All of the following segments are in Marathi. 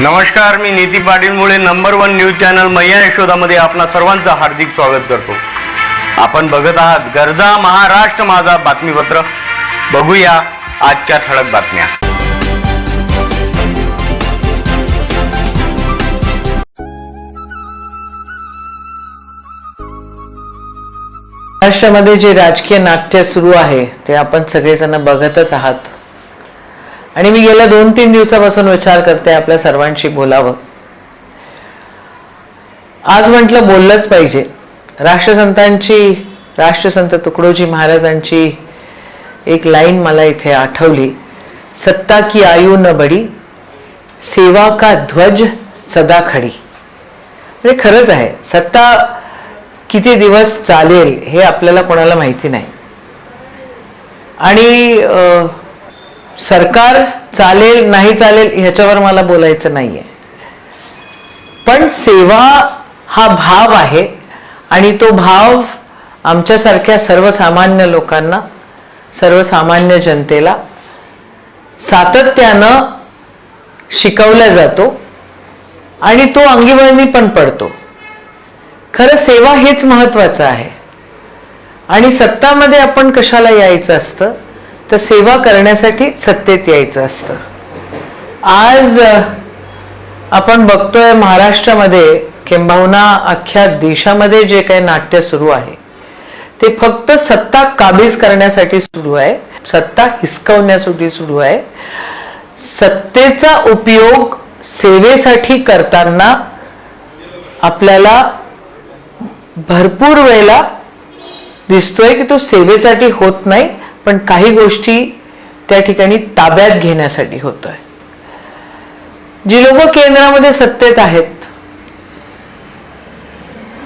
नमस्कार मी नीती पाटील मुळे नंबर वन न्यूज चॅनल मैया यशोदामध्ये आपणा सर्वांचं हार्दिक स्वागत करतो. आपण बघत आहात गरजा महाराष्ट्र माझा बातमीपत्र. बघूया आजच्या ठळक बातम्या. महाराष्ट्रामध्ये जे राजकीय नाट्य सुरू आहे ते आपण सगळेजण बघतच आहात. आणि मी गेल्या दोन तीन दिवसापासून विचार करते आपल्या सर्वांशी बोलावं. आज म्हटलं बोललंच पाहिजे. राष्ट्रसंतांची राष्ट्रसंत तुकडोजी महाराजांची एक लाईन मला इथे आठवली. सत्ता की आयु न बडी सेवा का ध्वज सदा खडी. म्हणजे खरंच आहे. सत्ता किती दिवस चालेल हे आपल्याला कोणाला माहिती नाही. आणि सरकार चालेल नाही चालेल ह्याच्यावर मला बोलायचं नाहीये. पण सेवा हा भाव आहे आणि तो भाव आमच्यासारख्या सर्वसामान्य लोकांना सर्वसामान्य जनतेला सातत्यानं शिकवला जातो आणि तो अंगीवळणी पण पडतो. खरं सेवा हेच महत्वाचं आहे. आणि सत्तामध्ये आपण कशाला यायचं असतं? तर सेवा करण्यासाठी सत्तेत यायचं असतं. आज आपण बघतोय महाराष्ट्रामध्ये किंबहुना अख्ख्या देशामध्ये जे काही नाट्य सुरू आहे ते फक्त सत्ता काबीज करण्यासाठी सुरू आहे सत्ता हिसकवण्यासाठी सुरू आहे. सत्तेचा उपयोग सेवेसाठी करताना आपल्याला भरपूर वेळेला दिसतोय की तो सेवेसाठी होत नाही पण काही गोष्टी त्या ठिकाणी ताब्यात घेण्यासाठी होतोय. जी लोक केंद्रामध्ये सत्तेत आहेत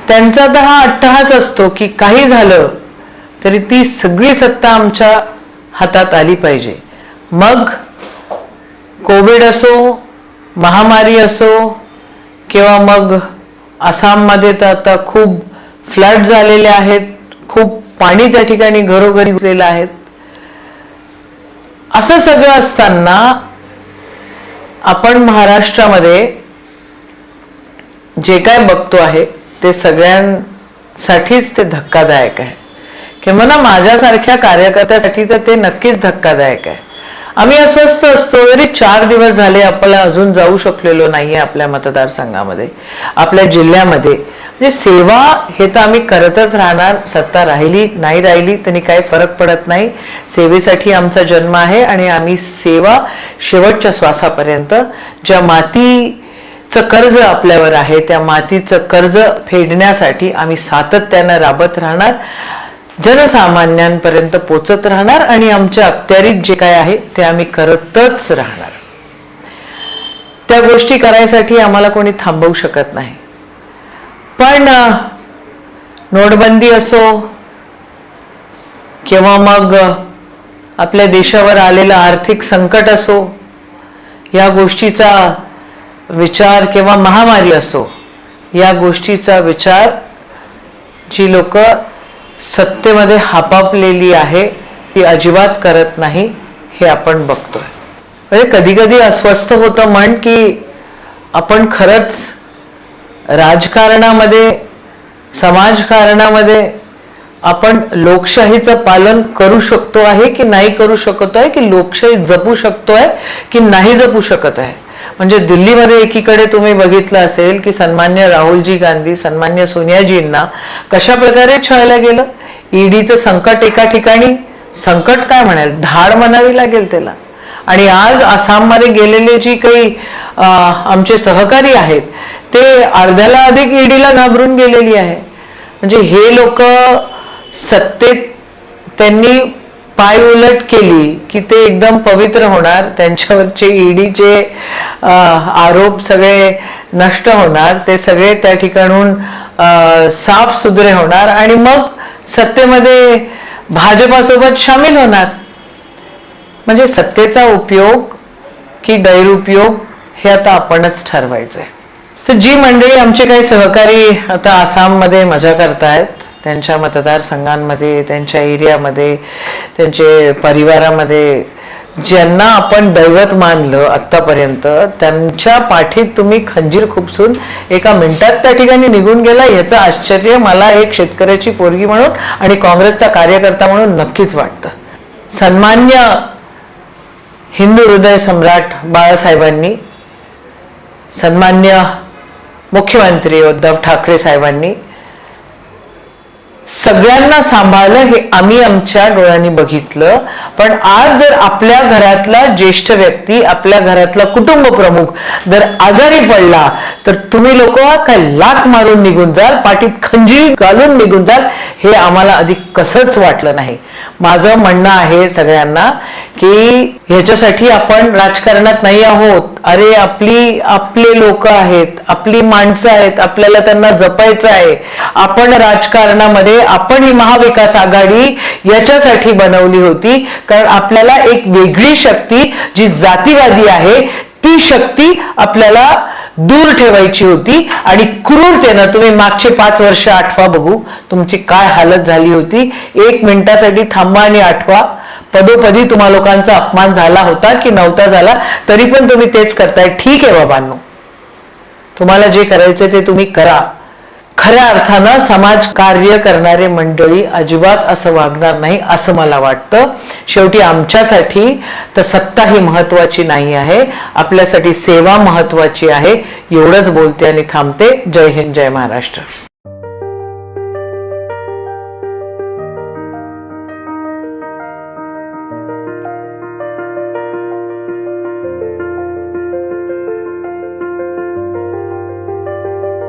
त्यांचा तर हा अट्टहास असतो की काही झालं तरी ती सगळी सत्ता आमच्या हातात आली पाहिजे. मग कोविड असो महामारी असो किंवा मग आसाममध्ये तर आता खूप फ्लड झालेले आहेत खूप पाणी त्या ठिकाणी घरोघरी घुसलेलं आहेत. असं सगळं असताना आपण महाराष्ट्रामध्ये जे काय बघतो आहे ते सगळ्यांसाठीच ते धक्कादायक आहे. किंवा ना माझ्यासारख्या कार्यकर्त्यासाठी तर ते नक्कीच धक्कादायक आहे. आम्ही अस्वस्थ असतो जरी चार दिवस झाले आपल्याला अजून जाऊ शकलेलो नाहीये आपल्या मतदारसंघामध्ये आपल्या जिल्ह्यामध्ये. म्हणजे सेवा हे तर आम्ही करतच राहणार सत्ता राहिली नाही राहिली त्यांनी काही फरक पडत नाही. सेवेसाठी आमचा जन्म आहे आणि आम्ही सेवा शेवटच्या श्वासापर्यंत ज्या मातीचं कर्ज आपल्यावर आहे त्या मातीचं कर्ज फेडण्यासाठी आम्ही सातत्यानं राबत राहणार. जनसामान्यांपर्यंत पोचत राहणार आणि आमच्या अखत्यारीत जे काय आहे ते आम्ही करतच राहणार. त्या गोष्टी करायसाठी आम्हाला कोणी थांबवू शकत नाही. पण नोटबंदी असो किंवा मग आपल्या देशावर आलेलं आर्थिक संकट असो या गोष्टीचा विचार किंवा महामारी असो या गोष्टीचा विचार जी लोक सत्तेमध्ये हापापलेली आहे ती अजिबात करत नाही हे आपण बघतोय. म्हणजे कधी कधी अस्वस्थ होतं म्हण की आपण खरंच राजकारणामध्ये समाजकारणामध्ये आपण लोकशाहीचं पालन करू शकतो आहे की नाही करू शकतो आहे की लोकशाही जपू शकतो आहे की नाही जपू शकत आहे? म्हणजे दिल्लीमध्ये एकीकडे तुम्ही बघितलं असेल की सन्मान्य राहुलजी गांधी सन्मान्य सोनियाजींना कशा प्रकारे छळलं गेलं? ईडीचं संकट एका ठिकाणी संकट काय म्हणाल? धाड म्हणावी लागेल त्याला. आणि आज आसाममध्ये गेलेले जी काही आमचे सहकारी आहेत ते अर्ध्याला अधिक ईडीला घाबरून गेलेली आहे. म्हणजे हे लोक सत्तेत त्यांनी पाय उलट केली की ते एकदम पवित्र होणार त्यांच्यावरचे ईडीचे आरोप सगळे नष्ट होणार ते सगळे त्या ठिकाणून साफ सुधरे होणार आणि मग सत्तेमध्ये भाजपासोबत सामील होणार. म्हणजे सत्तेचा उपयोग की गैरउपयोग हे आता आपणच ठरवायचं आहे तर जी मंडळी आमचे काही सहकारी आता आसाममध्ये मजा करतायत त्यांच्या मतदारसंघांमध्ये त्यांच्या एरियामध्ये त्यांचे परिवारामध्ये ज्यांना आपण दैवत मानलं आत्तापर्यंत त्यांच्या पाठीत तुम्ही खंजीर खुपसून एका मिनिटात त्या ठिकाणी निघून गेला याचं आश्चर्य मला एक शेतकऱ्याची पोरगी म्हणून आणि काँग्रेसचा कार्यकर्ता म्हणून नक्कीच वाटतं. सन्मान्य हिंदू हृदय सम्राट बाळासाहेबांनी सन्मान्य मुख्यमंत्री उद्धव ठाकरे साहेबांनी सगळ्यांना सांभाळलं हे आम्ही आमच्या डोळ्यांनी बघितलं. पण आज जर आपल्या घरातला ज्येष्ठ व्यक्ती आपल्या घरातला कुटुंब प्रमुख जर आजारी पडला तर तुम्ही लोक काय लाक मारून निघून जाल पाठीत खंजीर घालून निघून जाल? हे आम्हाला अधिक कसंच वाटलं नाही. माझं म्हणणं आहे सगळ्यांना की ह्याच्यासाठी आपण राजकारणात नाही आहोत. अरे आपली आपले लोक आहेत आपली माणसं आहेत आपल्याला त्यांना जपायचं आहे. आपण राजकारणामध्ये आपण ही महाविकास आघाडी याच्यासाठी बनवली होती. कारण आपल्याला एक वेगळी शक्ती जी जातीवादी आहे ती शक्ती आपल्याला दूर ठेवायची होती आणि क्रूरतेनं तुम्ही मागचे पाच वर्ष आठवा बघू तुमची काय हालत झाली होती. एक मिनिटासाठी थांबा आणि आठवा. पदोपदी तुम्हा लोकांचा अपमान झाला होता की नव्हता झाला तरी पण तुम्ही तेच करताय. ठीक आहे बाबांनो. तुम्हाला जे करायचं ते तुम्ही करा. खऱ्या अर्थानं समाज कार्य करणारे मंडळी अजिबात असं वागणार नाही असं मला वाटतं. शेवटी आमच्यासाठी तर सत्ता ही महत्वाची नाही आहे. आपल्यासाठी सेवा महत्वाची आहे. एवढंच बोलते आणि थांबते. जय हिंद जय महाराष्ट्र.